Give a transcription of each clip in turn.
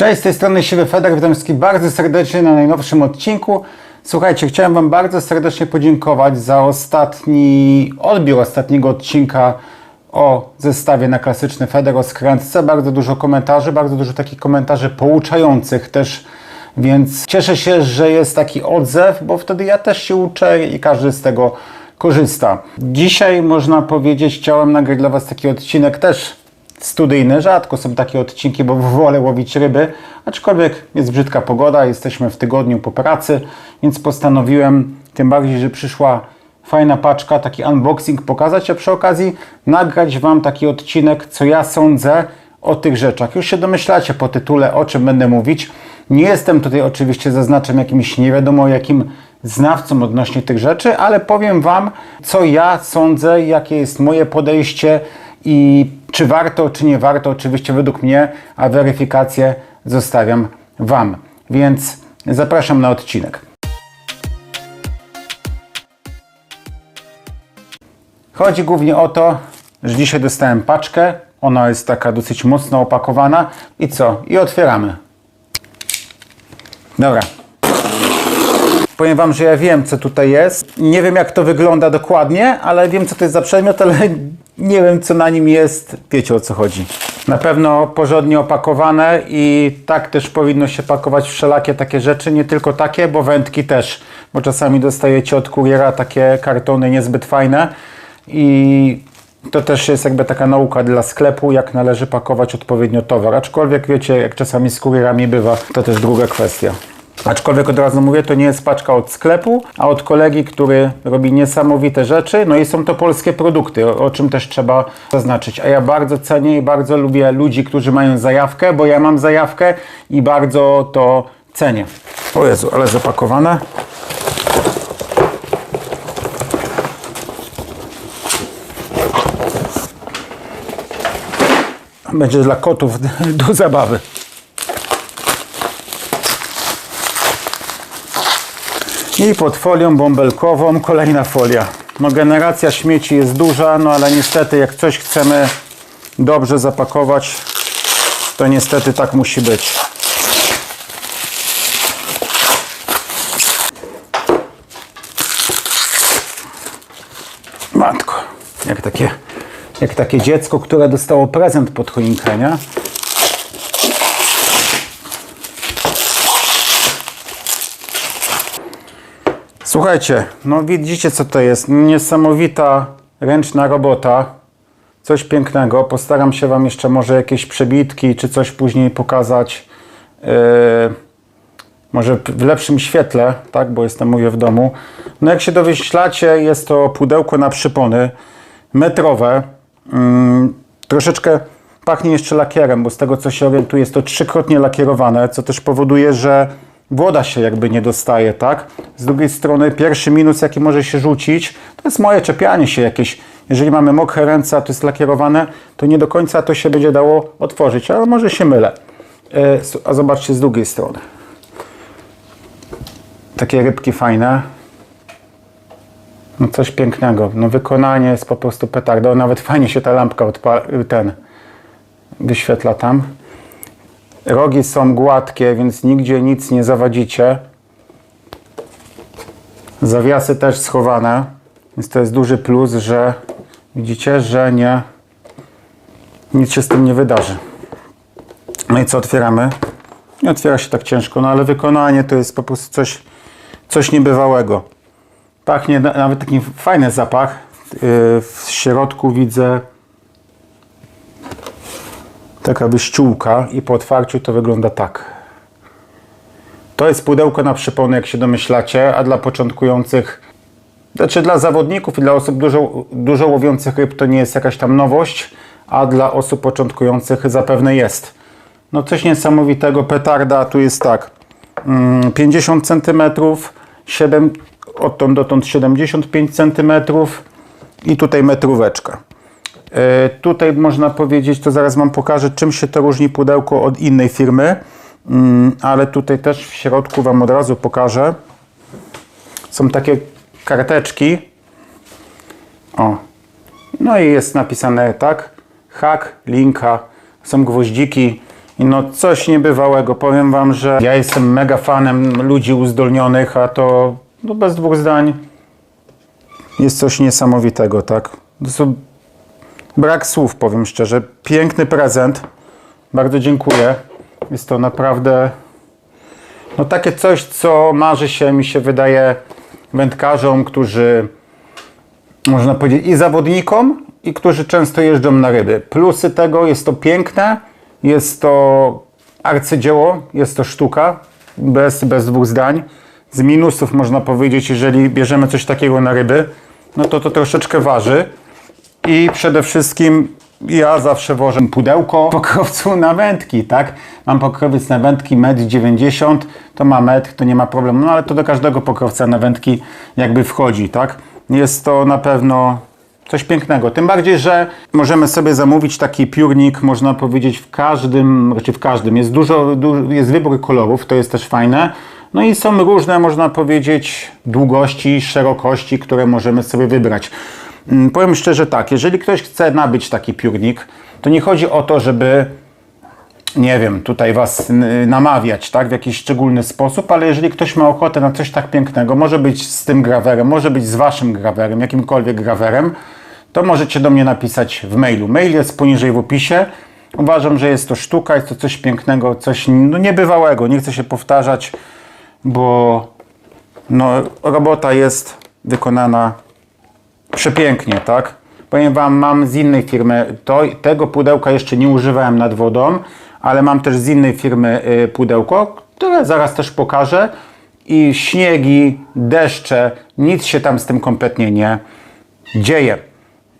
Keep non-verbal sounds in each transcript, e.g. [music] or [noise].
Cześć, z tej strony Siwy Feder, witam wszystkich bardzo serdecznie na najnowszym odcinku. Słuchajcie, chciałem Wam bardzo serdecznie podziękować za ostatni odbiór ostatniego odcinka o zestawie na klasyczny Feder o skrętce. Bardzo dużo komentarzy, bardzo dużo takich komentarzy pouczających też, więc cieszę się, że jest taki odzew, bo wtedy ja też się uczę i każdy z tego korzysta. Dzisiaj można powiedzieć, chciałem nagrać dla Was taki odcinek też studyjny. Rzadko są takie odcinki, bo wolę łowić ryby, aczkolwiek jest brzydka pogoda, jesteśmy w tygodniu po pracy, więc postanowiłem, tym bardziej, że przyszła fajna paczka, taki unboxing pokazać, a przy okazji nagrać Wam taki odcinek, co ja sądzę o tych rzeczach. Już się domyślacie po tytule, o czym będę mówić. Nie jestem tutaj oczywiście, zaznaczam, jakimś nie wiadomo jakim znawcą odnośnie tych rzeczy, ale powiem Wam, co ja sądzę, jakie jest moje podejście i czy warto, czy nie warto, oczywiście według mnie, a weryfikację zostawiam Wam. Więc zapraszam na odcinek. Chodzi głównie o to, że dzisiaj dostałem paczkę. Ona jest taka dosyć mocno opakowana. I co? I otwieramy. Dobra. Powiem Wam, że ja wiem, co tutaj jest. Nie wiem, jak to wygląda dokładnie, ale wiem, co to jest za przedmiot, ale nie wiem, co na nim jest. Wiecie, o co chodzi. Na pewno porządnie opakowane i tak też powinno się pakować wszelakie takie rzeczy, nie tylko takie, bo wędki też, bo czasami dostajecie od kuriera takie kartony niezbyt fajne i to też jest jakby taka nauka dla sklepu, jak należy pakować odpowiednio towar. Aczkolwiek wiecie, jak czasami z kurierami bywa, to też druga kwestia. Aczkolwiek od razu mówię, to nie jest paczka od sklepu, a od kolegi, który robi niesamowite rzeczy. No i są to polskie produkty, o, czym też trzeba zaznaczyć. A ja bardzo cenię i bardzo lubię ludzi, którzy mają zajawkę, bo ja mam zajawkę i bardzo to cenię. O Jezu, ale zapakowane. Będzie dla kotów [laughs] do zabawy. I pod folią bąbelkową kolejna folia. No generacja śmieci jest duża, no ale niestety jak coś chcemy dobrze zapakować, to niestety tak musi być. Matko, jak takie, jak takie dziecko, które dostało prezent pod choinkę, nie? Słuchajcie, no widzicie co to jest. Niesamowita ręczna robota. Coś pięknego. Postaram się Wam jeszcze może jakieś przebitki czy coś później pokazać. Yy, może w lepszym świetle, tak, bo jestem mówię w domu. No jak się dowyślacie, jest to pudełko na przypony metrowe. Mm, troszeczkę pachnie jeszcze lakierem, bo z tego co się orientuję, jest to trzykrotnie lakierowane, co też powoduje, że woda się jakby nie dostaje, tak? Z drugiej strony pierwszy minus, jaki może się rzucić, to jest moje czepianie się jakieś. Jeżeli mamy mokre ręce, a to jest lakierowane, to nie do końca to się będzie dało otworzyć, ale może się mylę. E, A zobaczcie z drugiej strony. Takie rybki fajne. No coś pięknego. No wykonanie jest po prostu petarda. Nawet fajnie się ta lampka ten wyświetla tam. Rogi są gładkie, więc nigdzie nic nie zawadzicie. Zawiasy też schowane, więc to jest duży plus, że widzicie, że nie nic się z tym nie wydarzy. No i co otwieramy? Nie otwiera się tak ciężko, no ale wykonanie to jest po prostu coś, coś niebywałego. Pachnie na- nawet taki fajny zapach. Yy, W środku widzę taka wyściółka i po otwarciu to wygląda tak. To jest pudełko na przypony, jak się domyślacie, a dla początkujących, znaczy dla zawodników i dla osób dużo, dużo łowiących ryb to nie jest jakaś tam nowość, a dla osób początkujących zapewne jest. No coś niesamowitego, petarda, tu jest tak, mm, 50 cm, 7, odtąd dotąd 75 cm i tutaj metróweczka. E, Tutaj można powiedzieć, to zaraz Wam pokażę, czym się to różni pudełko od innej firmy, Mm, ale tutaj też w środku Wam od razu pokażę. Są takie karteczki. O. No i jest napisane tak, hak, linka, są gwoździki no coś niebywałego. Powiem wam, że ja jestem mega fanem ludzi uzdolnionych, a to no bez dwóch zdań jest coś niesamowitego, tak? To są brak słów, powiem szczerze. Piękny prezent. Bardzo dziękuję. Jest to naprawdę no takie coś, co marzy się, mi się wydaje, wędkarzom, którzy można powiedzieć i zawodnikom, i którzy często jeżdżą na ryby. Plusy tego jest to piękne, jest to arcydzieło, jest to sztuka, bez, bez dwóch zdań. Z minusów można powiedzieć, jeżeli bierzemy coś takiego na ryby, no to to troszeczkę waży. I przede wszystkim ja zawsze wożę pudełko pokrowcu na wędki, tak? Mam pokrowiec na wędki 1,90 m, to ma metr, to nie ma problemu, no ale to do każdego pokrowca na wędki jakby wchodzi, tak? Jest to na pewno coś pięknego. Tym bardziej, że możemy sobie zamówić taki piórnik, można powiedzieć w każdym, raczej w każdym. Jest dużo, du- jest wybór kolorów, to jest też fajne. No i są różne, można powiedzieć, długości, szerokości, które możemy sobie wybrać. Mm, Powiem szczerze tak, jeżeli ktoś chce nabyć taki piórnik, to nie chodzi o to, żeby nie wiem, tutaj was namawiać, tak, w jakiś szczególny sposób, ale jeżeli ktoś ma ochotę na coś tak pięknego, może być z tym grawerem, może być z waszym grawerem, jakimkolwiek grawerem, to możecie do mnie napisać w mailu. Mail jest poniżej w opisie. Uważam, że jest to sztuka, jest to coś pięknego, coś no, niebywałego. Nie chcę się powtarzać, bo no, robota jest wykonana przepięknie, tak? Powiem Wam, mam z innej firmy, to, tego pudełka jeszcze nie używałem nad wodą, ale mam też z innej firmy y, pudełko, które zaraz też pokażę. I śniegi, deszcze, nic się tam z tym kompletnie nie dzieje.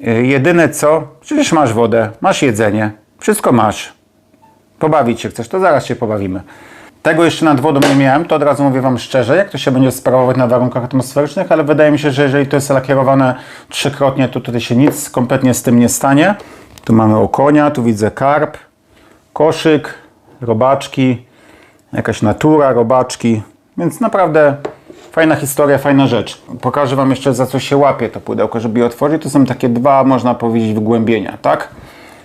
Y, Jedyne co, przecież masz wodę, masz jedzenie, wszystko masz. Pobawić się chcesz, to zaraz się pobawimy. Tego jeszcze nad wodą nie miałem, to od razu mówię Wam szczerze, jak to się będzie sprawować na warunkach atmosferycznych, ale wydaje mi się, że jeżeli to jest lakierowane trzykrotnie, to tutaj się nic kompletnie z tym nie stanie. Tu mamy okonia, tu widzę karp, koszyk, robaczki, jakaś natura, robaczki, więc naprawdę fajna historia, fajna rzecz. Pokażę Wam jeszcze za co się łapie to pudełko, żeby je otworzyć. To są takie dwa, można powiedzieć, wgłębienia, tak?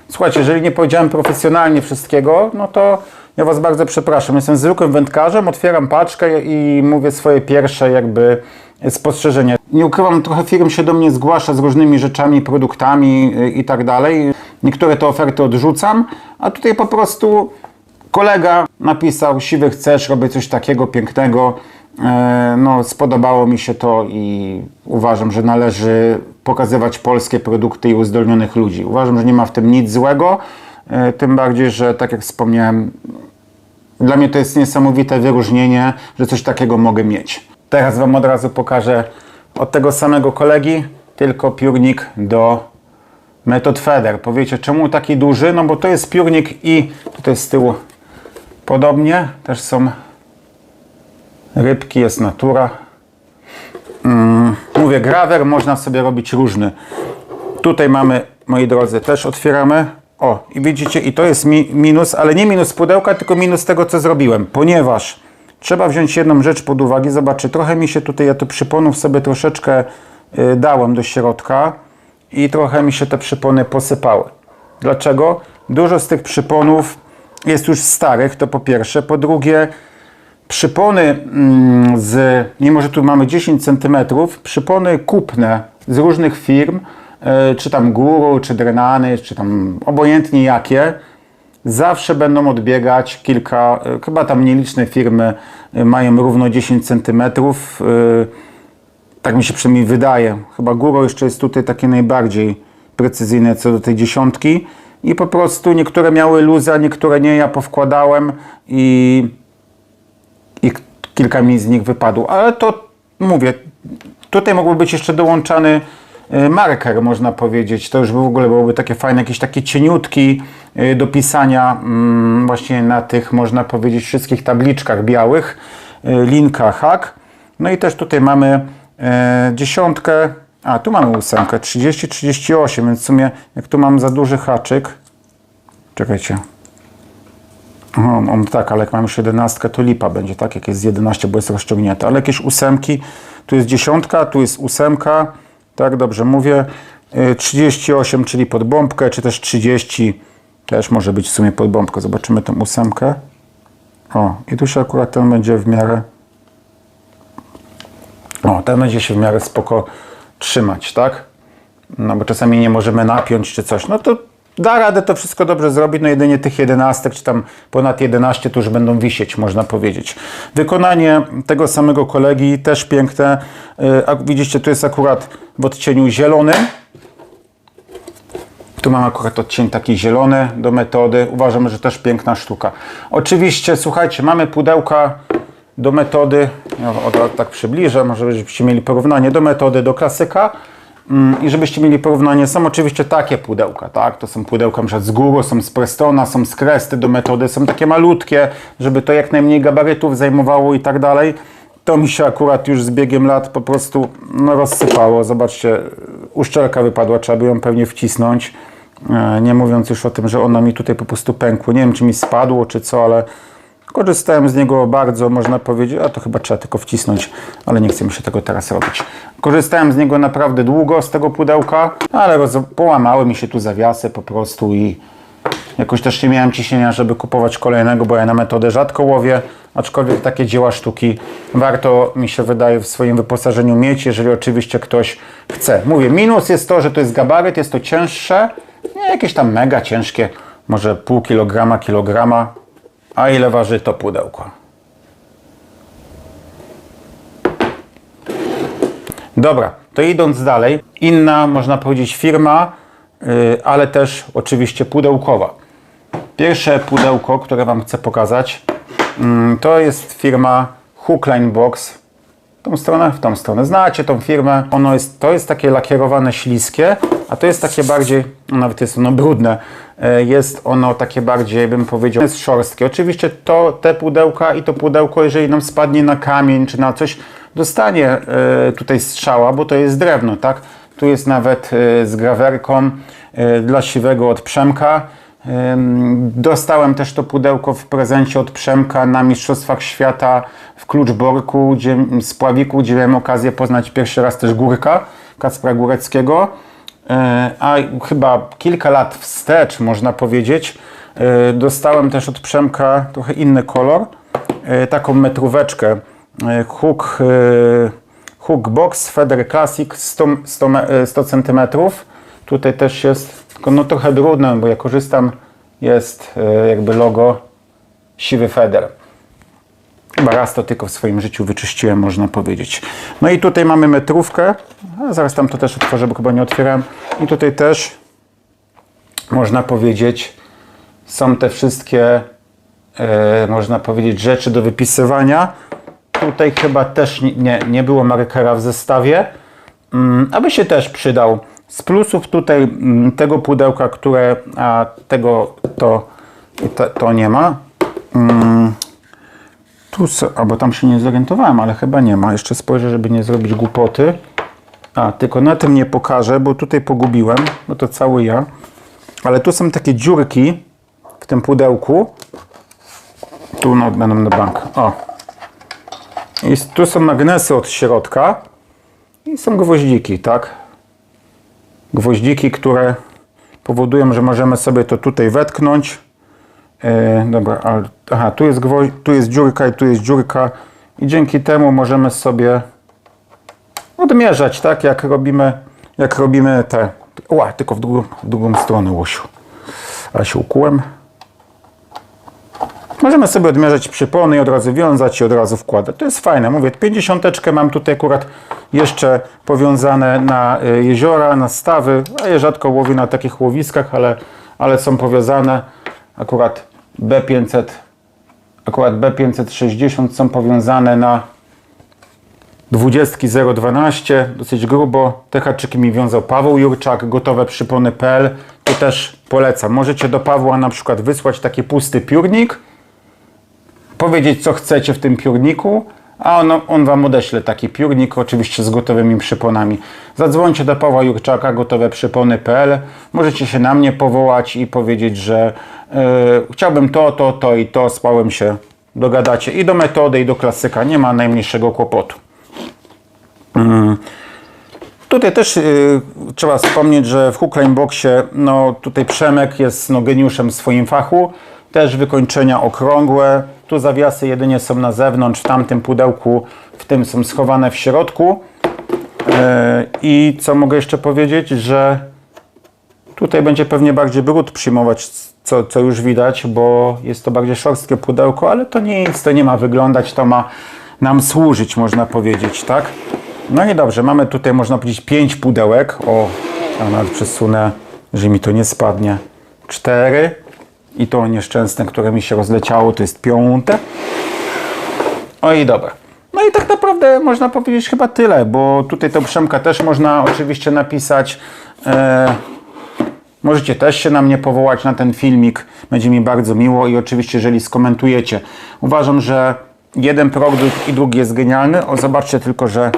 Słuchajcie, jeżeli nie powiedziałem profesjonalnie wszystkiego, no to ja Was bardzo przepraszam. Jestem zwykłym wędkarzem, otwieram paczkę i mówię swoje pierwsze jakby spostrzeżenia. Nie ukrywam, trochę firm się do mnie zgłasza z różnymi rzeczami, produktami y, i tak dalej. Niektóre te oferty odrzucam, a tutaj po prostu kolega napisał, siwy chcesz, robię coś takiego pięknego. E, No, spodobało mi się to i uważam, że należy pokazywać polskie produkty i uzdolnionych ludzi. Uważam, że nie ma w tym nic złego, e, tym bardziej, że tak jak wspomniałem, dla mnie to jest niesamowite wyróżnienie, że coś takiego mogę mieć. Teraz Wam od razu pokażę od tego samego kolegi, tylko piórnik do metod Feder. Powiecie, czemu taki duży? No bo to jest piórnik i tutaj z tyłu podobnie, też są rybki, jest natura. Mm, mówię, grawer można sobie robić różny. Tutaj mamy, moi drodzy, też otwieramy. O, i widzicie, i to jest mi, minus, ale nie minus pudełka, tylko minus tego, co zrobiłem, ponieważ trzeba wziąć jedną rzecz pod uwagę. Zobaczcie, trochę mi się tutaj, ja tu przyponów sobie troszeczkę y, dałem do środka i trochę mi się te przypony posypały. Dlaczego? Dużo z tych przyponów jest już starych, to po pierwsze. Po drugie, przypony mm, z, mimo że tu mamy 10 cm, przypony kupne z różnych firm, e, czy tam Guru, czy Drenany, czy tam obojętnie jakie, zawsze będą odbiegać kilka, e, chyba tam nieliczne firmy e, mają równo 10 cm. Tak mi się przynajmniej wydaje. Chyba Guru jeszcze jest tutaj takie najbardziej precyzyjne co do tej dziesiątki. I po prostu niektóre miały luza, niektóre nie, ja powkładałem i i kilka mi z nich wypadło. Ale to mówię, tutaj mógłby być jeszcze dołączany y, marker, można powiedzieć. To już w ogóle byłoby takie fajne, jakieś takie cieniutki y, do pisania mm, właśnie na tych, można powiedzieć, wszystkich tabliczkach białych. y, Linka hack. No i też tutaj mamy dziesiątkę, a tu mamy ósemkę, 30, 38, więc w sumie jak tu mam za duży haczyk, czekajcie, Aha, on tak, ale jak mam już 11, to lipa będzie, tak? Jak jest 11, bo jest rozciągnięte. Ale jakieś ósemki, tu jest dziesiątka, tu jest ósemka, tak, dobrze mówię. Y, 38, czyli pod bombkę, czy też 30, Też może być w sumie pod bombkę. Zobaczymy tą ósemkę. O, i tu się akurat ten będzie w miarę... O, ten będzie się w miarę spoko trzymać, tak? No bo czasami nie możemy napiąć czy coś. No to da radę to wszystko dobrze zrobić, no jedynie tych 11 czy tam ponad 11 to już będą wisieć, można powiedzieć. Wykonanie tego samego kolegi też piękne. A widzicie, tu jest akurat w odcieniu zielonym. Tu mam akurat odcień taki zielony do metody. Uważam, że też piękna sztuka. Oczywiście, słuchajcie, mamy pudełka do metody. Ja od razu tak przybliżę, może żebyście mieli porównanie do metody, do klasyka. Mm, I żebyście mieli porównanie, są oczywiście takie pudełka, tak? To są pudełka na z góry, są z Prestona, są z Kresty do metody, są takie malutkie, żeby to jak najmniej gabarytów zajmowało i tak dalej. To mi się akurat już z biegiem lat po prostu no, rozsypało. Zobaczcie, uszczelka wypadła, trzeba by ją pewnie wcisnąć. E, Nie mówiąc już o tym, że ona mi tutaj po prostu pękło. Nie wiem, czy mi spadło, czy co, ale korzystałem z niego bardzo, można powiedzieć, a to chyba trzeba tylko wcisnąć, ale nie chcę mi się tego teraz robić. Korzystałem z niego naprawdę długo, z tego pudełka, ale połamały mi się tu zawiasy po prostu i jakoś też nie miałem ciśnienia, żeby kupować kolejnego, bo ja na metodę rzadko łowię, aczkolwiek takie dzieła sztuki warto, mi się wydaje, w swoim wyposażeniu mieć, jeżeli oczywiście ktoś chce. Mówię, minus jest to, że to jest gabaryt, jest to cięższe, nie jakieś tam mega ciężkie, może pół kilograma, kilograma, a ile waży to pudełko? Dobra, to idąc dalej, inna można powiedzieć firma, yy, ale też oczywiście pudełkowa. Pierwsze pudełko, które Wam chcę pokazać, mm, to jest firma Hookline Box. Tą stronę, w tą stronę. Znacie tą firmę. Ono jest, to jest takie lakierowane śliskie, a to jest takie bardziej, no nawet jest ono brudne, e, jest ono takie bardziej, bym powiedział, jest szorstkie. Oczywiście to, te pudełka i to pudełko, jeżeli nam spadnie na kamień czy na coś, dostanie e, tutaj strzała, bo to jest drewno, tak? Tu jest nawet e, z grawerką dla siwego od Przemka. Dostałem też to pudełko w prezencie od Przemka na Mistrzostwach Świata w Kluczborku, gdzie, z Pławiku, gdzie miałem okazję poznać pierwszy raz też Górka, Kacpra Góreckiego. Yy, A chyba kilka lat wstecz, można powiedzieć, yy, dostałem też od Przemka trochę inny kolor, yy, taką metróweczkę Hook, Hook Box Feder Classic 100, 100, me- yy, 100 cm. Tutaj też jest, tylko no trochę brudne, bo ja korzystam, jest yy, jakby logo siwy Feder. Chyba raz to tylko w swoim życiu wyczyściłem, można powiedzieć. No i tutaj mamy metrówkę. Zaraz tam to też otworzę, bo chyba nie otwieram. I tutaj też można powiedzieć, są te wszystkie, e, można powiedzieć, rzeczy do wypisywania. Tutaj chyba też nie, nie, było markera w zestawie, mm, aby się też przydał. Z plusów tutaj mm, tego pudełka, które, a tego to, to, to nie ma. Mm, tu, albo tam się nie zorientowałem, ale chyba nie ma. Jeszcze spojrzę, żeby nie zrobić głupoty. A, tylko na tym nie pokażę, bo tutaj pogubiłem, bo to cały ja. Ale tu są takie dziurki w tym pudełku. Tu no, będą na bank. O. I tu są magnesy od środka i są gwoździki, tak? Gwoździki, które powodują, że możemy sobie to tutaj wetknąć. E, dobra, ale, aha, tu jest, gwoź, tu jest dziurka i tu jest dziurka i dzięki temu możemy sobie odmierzać, tak, jak robimy, jak robimy te, ła, tylko w drugą, w drugą stronę, Łosiu, ale się ukułem. Możemy sobie odmierzać przypony i od razu wiązać i od razu wkładać. To jest fajne. Mówię, 50 mam tutaj akurat jeszcze powiązane na y, jeziora, na stawy. A ja rzadko łowię na takich łowiskach, ale, ale są powiązane. Akurat B500, akurat B560 są powiązane na 20 012, dosyć grubo. Te haczyki mi wiązał Paweł Jurczak, gotowe przypony.pl. To też polecam. Możecie do Pawła na przykład wysłać taki pusty piórnik, powiedzieć co chcecie w tym piórniku, a on, on Wam odeśle taki piórnik, oczywiście z gotowymi przyponami. Zadzwońcie do Pawła Jurczaka, gotowe przypony.pl. Możecie się na mnie powołać i powiedzieć, że e, chciałbym to, to, to i to, z Pawłem się dogadacie i do metody, i do klasyka. Nie ma najmniejszego kłopotu. Tutaj też y, trzeba wspomnieć, że w Hook Line Boxie, no tutaj Przemek jest no, geniuszem w swoim fachu. Też wykończenia okrągłe. Tu zawiasy jedynie są na zewnątrz, w tamtym pudełku, w tym są schowane w środku. E, I co mogę jeszcze powiedzieć, że tutaj będzie pewnie bardziej brud przyjmować, co, co już widać, bo jest to bardziej szorstkie pudełko, ale to nic, to nie ma wyglądać, to ma nam służyć, można powiedzieć, tak? No i dobrze, mamy tutaj, można powiedzieć, pięć pudełek. O, ja nawet przesunę, że mi to nie spadnie. Cztery. I to nieszczęsne, które mi się rozleciało, to jest piąte. O i dobra. No i tak naprawdę można powiedzieć chyba tyle, bo tutaj to Przemka też można oczywiście napisać. E, możecie też się na mnie powołać na ten filmik. Będzie mi bardzo miło i oczywiście, jeżeli skomentujecie. Uważam, że jeden produkt i drugi jest genialny. O, zobaczcie tylko, że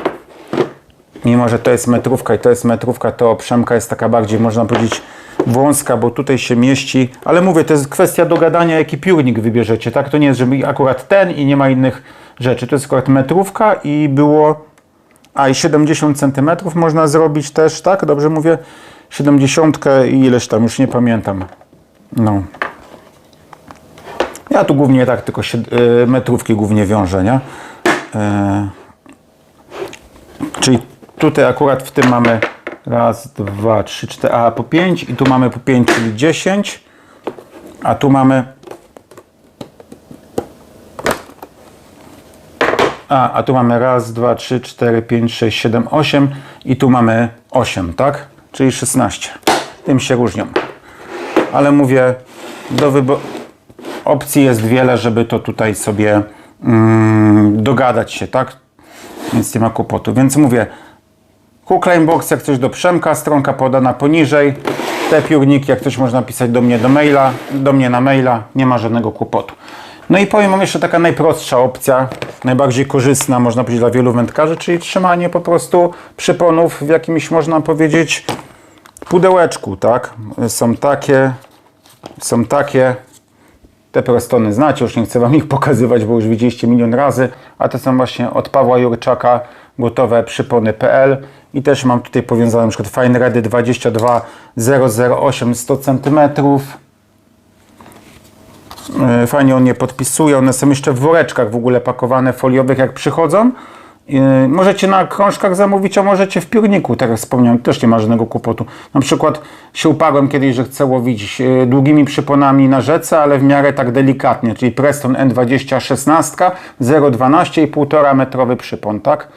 mimo, że to jest metrówka i to jest metrówka, to Przemka jest taka bardziej, można powiedzieć, wąska, bo tutaj się mieści, ale mówię, to jest kwestia dogadania, jaki piórnik wybierzecie, tak? To nie jest, żeby akurat ten i nie ma innych rzeczy. To jest akurat metrówka i było, a i 70 cm można zrobić też, tak? Dobrze mówię? 70 i ileś tam, już nie pamiętam. No. Ja tu głównie tak tylko się, y, metrówki głównie wiążę, nie? E, Czyli tutaj akurat w tym mamy raz, dwa, trzy, cztery, a po pięć i tu mamy po pięć, czyli 10, a tu mamy a, a tu mamy raz, dwa, trzy, cztery, pięć, sześć, siedem, osiem i tu mamy 8, tak? Czyli 16. Tym się różnią. Ale mówię, do wyboru opcji jest wiele, żeby to tutaj sobie mm, dogadać się, tak? Więc nie ma kłopotu. Więc mówię, Hookline Box, jak coś do Przemka, stronka podana poniżej. Te piórniki, jak coś można pisać do mnie do maila, do mnie na maila, nie ma żadnego kłopotu. No i powiem wam jeszcze taka najprostsza opcja, najbardziej korzystna, można powiedzieć dla wielu wędkarzy, czyli trzymanie po prostu przyponów w jakimś, można powiedzieć, pudełeczku, tak? Są takie, są takie, te prostony znacie, już nie chcę Wam ich pokazywać, bo już widzieliście milion razy, a to są właśnie od Pawła Jurczaka gotowe przypony.pl i też mam tutaj powiązane przykład Fine Redy 22008 100 cm. Fajnie on je podpisuje, one są jeszcze w woreczkach w ogóle pakowane foliowych jak przychodzą. E, Możecie na krążkach zamówić, a możecie w piórniku, tak jak wspomniałem, też nie ma żadnego kłopotu. Na przykład się uparłem kiedyś, że chcę łowić e, długimi przyponami na rzece, ale w miarę tak delikatnie, czyli Preston N20 16, 0,12 i 1,5 metrowy przypon, tak?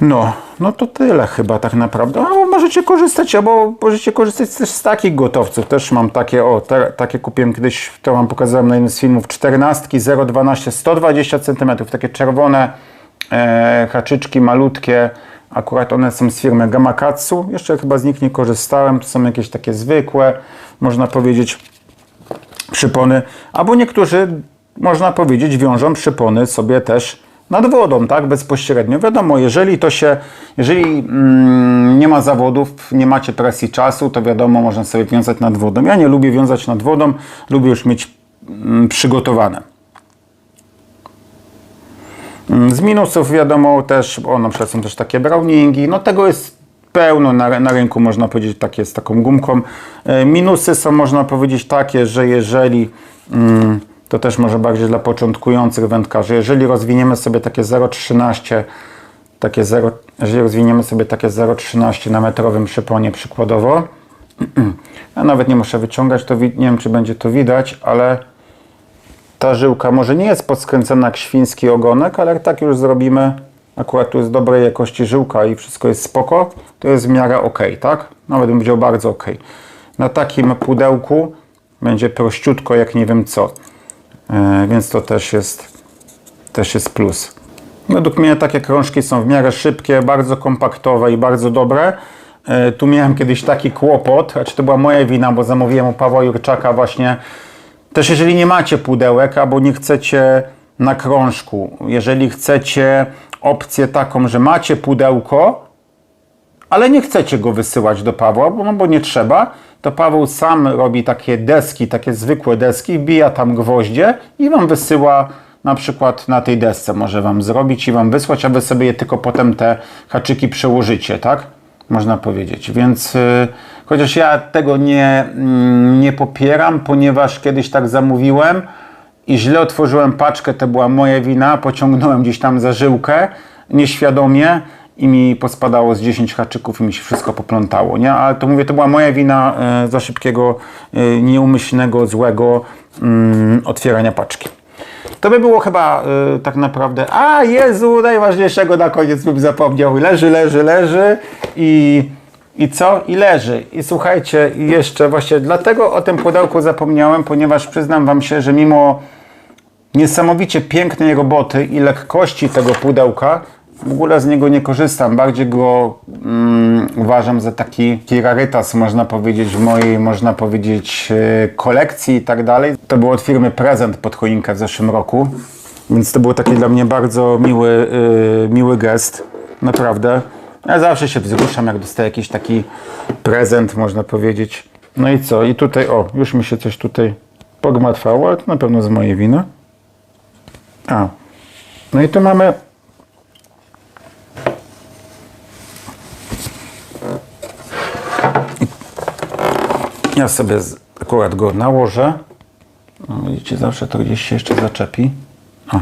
No, no to tyle chyba tak naprawdę. Albo możecie korzystać, albo możecie korzystać też z takich gotowców. Też mam takie, o, te, takie kupiłem kiedyś, to wam pokazałem na jednym z filmów, 14, 0,12, 120 cm, takie czerwone e, haczyczki malutkie. Akurat one są z firmy Gamakatsu. Jeszcze chyba z nich nie korzystałem. To są jakieś takie zwykłe, można powiedzieć, przypony. Albo niektórzy, można powiedzieć, wiążą przypony sobie też nad wodą, tak, bezpośrednio. Wiadomo, jeżeli to się, jeżeli mm, nie ma zawodów, nie macie presji czasu, to wiadomo, można sobie wiązać nad wodą. Ja nie lubię wiązać nad wodą, lubię już mieć mm, przygotowane. Mm, Z minusów wiadomo też, o na przykład są też takie browningi, no tego jest pełno na, na rynku, można powiedzieć, takie z taką gumką. E, Minusy są, można powiedzieć, takie, że jeżeli, mm, to też może bardziej dla początkujących wędkarzy, jeżeli rozwiniemy sobie takie 0,13, takie 0, jeżeli rozwiniemy sobie takie 0,13 na metrowym przyponie przykładowo, [clears throat] ja nawet nie muszę wyciągać, to nie wiem, czy będzie to widać, ale ta żyłka może nie jest podskręcona jak świński ogonek, ale tak już zrobimy, akurat tu jest dobrej jakości żyłka i wszystko jest spoko, to jest w miarę ok, tak? Nawet bym powiedział bardzo ok. Na takim pudełku będzie prościutko jak nie wiem co, więc to też jest, też jest plus. Według mnie takie krążki są w miarę szybkie, bardzo kompaktowe i bardzo dobre. E, Tu miałem kiedyś taki kłopot, znaczy to była moja wina, bo zamówiłem u Pawła Jurczaka właśnie też jeżeli nie macie pudełek albo nie chcecie na krążku, jeżeli chcecie opcję taką, że macie pudełko, ale nie chcecie go wysyłać do Pawła, bo, no bo nie trzeba, to Paweł sam robi takie deski, takie zwykłe deski, wbija tam gwoździe i wam wysyła na przykład na tej desce może Wam zrobić i Wam wysłać, a Wy sobie je tylko potem te haczyki przełożycie, tak? Można powiedzieć. Więc yy, chociaż ja tego nie, mm, nie popieram, ponieważ kiedyś tak zamówiłem i źle otworzyłem paczkę, to była moja wina, pociągnąłem gdzieś tam za żyłkę nieświadomie i mi pospadało z 10 haczyków i mi się wszystko poplątało, nie? Ale to mówię, to była moja wina e, za szybkiego, e, nieumyślnego, złego mm, otwierania paczki. To by było chyba e, tak naprawdę. A Jezu, najważniejszego na koniec bym zapomniał. Leży, leży, leży i. I co? I leży. I słuchajcie, jeszcze właśnie dlatego o tym pudełku zapomniałem, ponieważ przyznam Wam się, że mimo niesamowicie pięknej roboty i lekkości tego pudełka, w ogóle z niego nie korzystam. Bardziej go mm, uważam za taki, taki można powiedzieć, w mojej, można powiedzieć, e, kolekcji i tak dalej. To był od firmy prezent pod choinkę w zeszłym roku, więc to był taki dla mnie bardzo miły, e, miły gest. Naprawdę. Ja zawsze się wzruszam, jak dostaję jakiś taki prezent, można powiedzieć. No i co? I tutaj, o, już mi się coś tutaj pogmatwało, ale to na pewno z mojej winy. A, no i tu mamy Ja sobie akurat go nałożę. No, widzicie, zawsze to gdzieś się jeszcze zaczepi. O.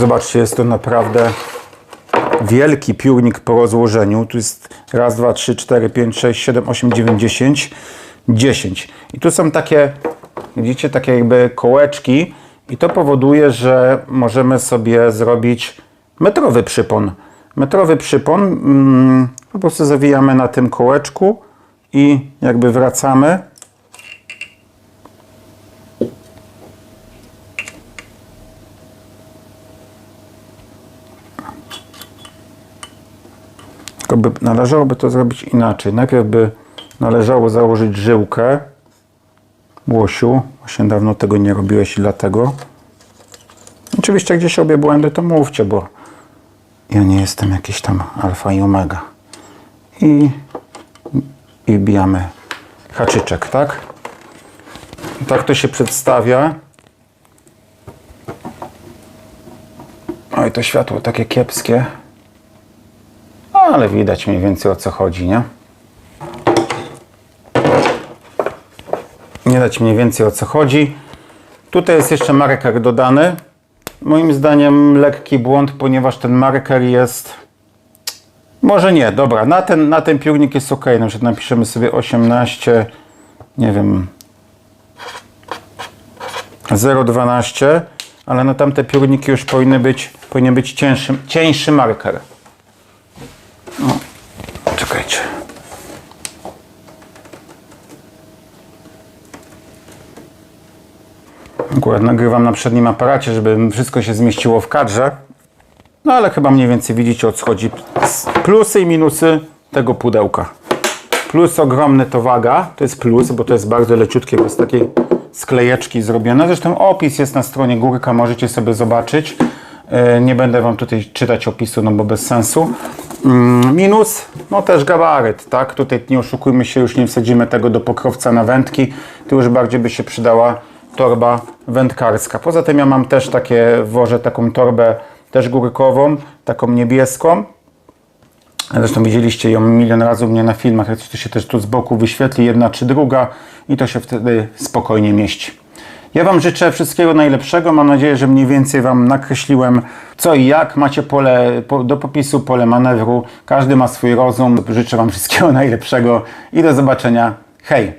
Zobaczcie, jest to naprawdę wielki piórnik po rozłożeniu. Tu jest raz, dwa, trzy, cztery, pięć, sześć, siedem, osiem, dziewięć, dziesięć, dziesięć. I tu są takie, widzicie, takie jakby kołeczki i to powoduje, że możemy sobie zrobić metrowy przypon. Metrowy przypon mm, po prostu zawijamy na tym kołeczku i jakby wracamy. Tylko by należałoby to zrobić inaczej. Najpierw by należało założyć żyłkę. Łosiu, właśnie dawno tego nie robiłeś i dlatego. Oczywiście, gdzieś robię błędy, to mówcie, bo ja nie jestem jakiś tam alfa i omega. I, i wbijamy haczyczek, tak? Tak to się przedstawia. Oj, to światło takie kiepskie. Ale widać mniej więcej o co chodzi, nie? Nie dać mniej więcej o co chodzi. Tutaj jest jeszcze marker dodany. Moim zdaniem lekki błąd, ponieważ ten marker jest. Może nie, dobra, na ten, na ten piórnik jest ok. Na przykład napiszemy sobie 18, nie wiem, 0,12, ale na tamte piórniki już powinny być, powinien być cięższy, cieńszy marker. No, czekajcie. Akurat nagrywam na przednim aparacie, żeby wszystko się zmieściło w kadrze. No ale chyba mniej więcej widzicie o co chodzi. Plusy i minusy tego pudełka. Plus ogromny to waga, to jest plus, bo to jest bardzo leciutkie, bo z takiej sklejeczki zrobione. Zresztą opis jest na stronie Górka, możecie sobie zobaczyć. E, Nie będę Wam tutaj czytać opisu, no bo bez sensu. Mm, Minus, no też gabaryt, tak? Tutaj nie oszukujmy się, już nie wsadzimy tego do pokrowca na wędki. Tu już bardziej by się przydała torba wędkarska. Poza tym ja mam też takie, wożę taką torbę też górkową, taką niebieską. Zresztą widzieliście ją milion razy u mnie na filmach, to się też tu z boku wyświetli, jedna czy druga i to się wtedy spokojnie mieści. Ja Wam życzę wszystkiego najlepszego. Mam nadzieję, że mniej więcej Wam nakreśliłem co i jak. Macie pole po, do popisu, pole manewru. Każdy ma swój rozum. Życzę Wam wszystkiego [laughs] najlepszego i do zobaczenia. Hej!